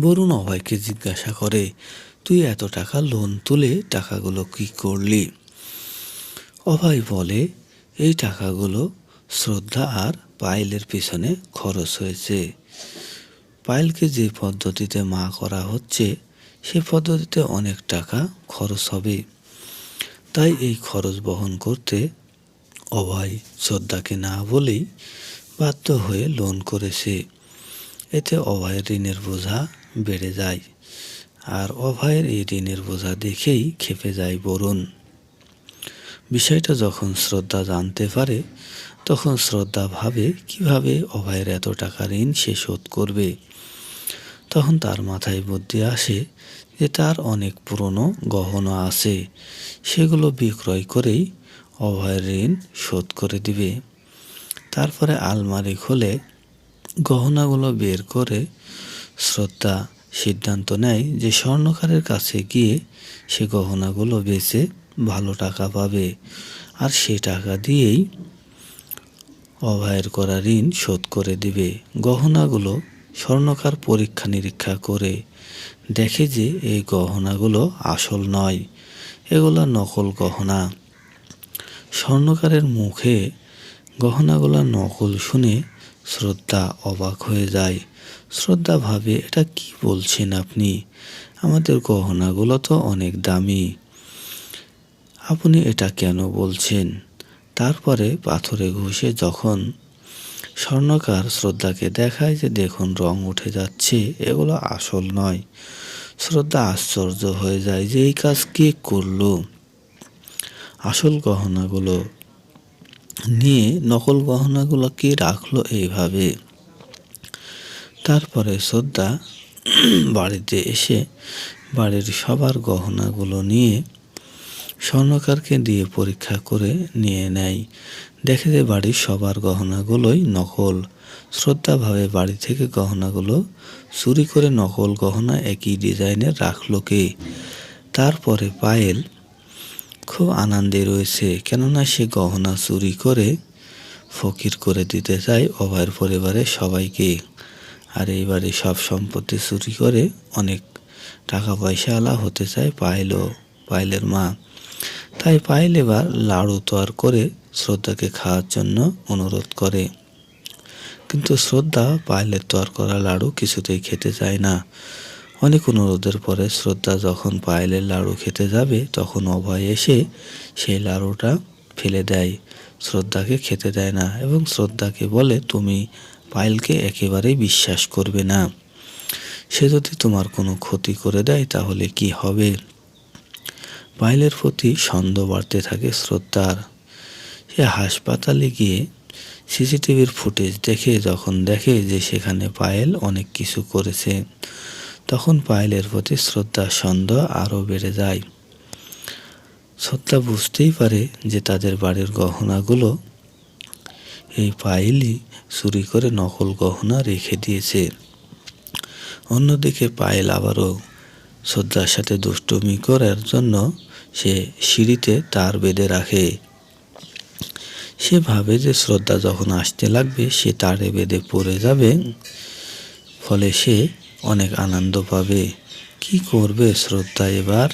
বরুণ অভয়কে জিজ্ঞাসা করে, তুই এত টাকা লোন তুলে টাকাগুলো কি করলি? অভয় বলে, এই টাকাগুলো শ্রদ্ধা আর পায়েলের পিছনে খরচ হয়েছে। পায়েলকে যে পদ্ধতিতে মা করা হচ্ছে, সে পদ্ধতিতে অনেক টাকা খরচ হবে। তাই এই খরচ বহন করতে অভয় শ্রদ্ধাকে না বলেই বাধ্য হয়ে লোন করেছে। এতে অভয়ের ঋণের বোঝা বেড়ে যায়। আর অভয়ের এই ঋণের বোঝা দেখেই খেপে যায় বরুণ। বিষয়টা যখন শ্রদ্ধা জানতে পারে, তখন শ্রদ্ধা ভাবে কীভাবে অভয়ের এত টাকা ঋণ সে শোধ করবে। তখন তার মাথায় বুদ্ধি আসে যে তার অনেক পুরনো গহনা আছে, সেগুলো বিক্রয় করেই অভয়ের ঋণ শোধ করে দিবে। তারপরে আলমারি খুলে গহনাগুলো বের করে শ্রদ্ধা সিদ্ধান্ত নেয় যে স্বর্ণকারের কাছে গিয়ে সে গহনাগুলো বেচে ভালো টাকা পাবে। আর সে টাকা দিয়েই অভয়ের করা ঋণ শোধ করে দিবে। গহনাগুলো স্বর্ণকার পরীক্ষা নিরীক্ষা করে দেখে যে এই গহনাগুলো আসল নয়, এগুলো নকল গহনা। স্বর্ণকারের মুখে গহনাগুলো নকল শুনে শ্রদ্ধা অবাক হয়ে যায়। শ্রদ্ধা ভাবে, এটা কি বলছেন আপনি? আমাদের গহনাগুলো তো অনেক দামি। আপনি এটা কেন বলছেন? তারপরে পাথরে ঘষে যখন স্বর্ণকার শ্রদ্ধাকে দেখায় যে দেখুন রং উঠে যাচ্ছে, এগুলো আসল নয়। শ্রদ্ধা আশ্চর্য হয়ে যায় যে, এই কাজ কে করল? আসল গহনাগুলো নিয়ে নকল গহনাগুলোকে রাখল এইভাবে। তারপরে শ্রদ্ধা বাড়িতে এসে বাড়ির সবার গহনাগুলো নিয়ে স্বর্ণকারকে দিয়ে পরীক্ষা করে নিয়ে নেয়। দেখে যে বাড়ির সবার গহনাগুলোই নকল। শ্রদ্ধাভাবে বাড়ি থেকে গহনাগুলো চুরি করে নকল গহনা একই ডিজাইনের রাখল কে? তারপরে পায়েল আনন্দে রয়েছে। কেননা সে গহনা চুরি করে ফকির করে দিতে চায় অভয়ের পরিবারের সবাইকে। আর এইবারে সব সম্পত্তি চুরি করে অনেক টাকা পয়সা আলা হতে চায় পায়েলও পায়েলের মা। তাই পাইল এবার লাড়ু তৈরি করে শ্রদ্ধাকে খাওয়ার জন্য অনুরোধ করে। কিন্তু শ্রদ্ধা পায়েলের তৈরি করা লাড়ু কিছুতেই খেতে চায় না। অনেক অনুরোধের পরে শ্রদ্ধা যখন পায়েলের লাড়ু খেতে যাবে, তখন অভয় এসে সেই লাড়ুটা ফেলে দেয়। শ্রদ্ধাকে খেতে দেয় না এবং শ্রদ্ধাকে বলে, তুমি পায়েলকে একেবারেই বিশ্বাস করবে না। সে যদি তোমার কোনো ক্ষতি করে দেয়, তাহলে কি হবে? পায়েলের প্রতি সন্দেহ বাড়তে থাকে শ্রদ্ধার। সে হাসপাতালে গিয়ে সিসিটিভির ফুটেজ দেখে, যখন দেখে যে সেখানে পায়েল অনেক কিছু করেছে। তখন পায়েলের প্রতি শ্রদ্ধা সন্দেহ আরও বেড়ে যায়। শ্রদ্ধা বুঝতেই পারে যে তাদের বাড়ির গহনাগুলো এই পায়েলই চুরি করে নকল গহনা রেখে দিয়েছে। অন্যদিকে পায়েল আবারও শ্রদ্ধার সাথে দুষ্টুমি করার জন্য সে সিঁড়িতে তার বেঁধে রাখে। সে ভাবে যে শ্রদ্ধা যখন আসতে লাগবে, সে তারে বেঁধে পড়ে যাবে। ফলে সে অনেক আনন্দ পাবে। কি করবে শ্রদ্ধা এবার?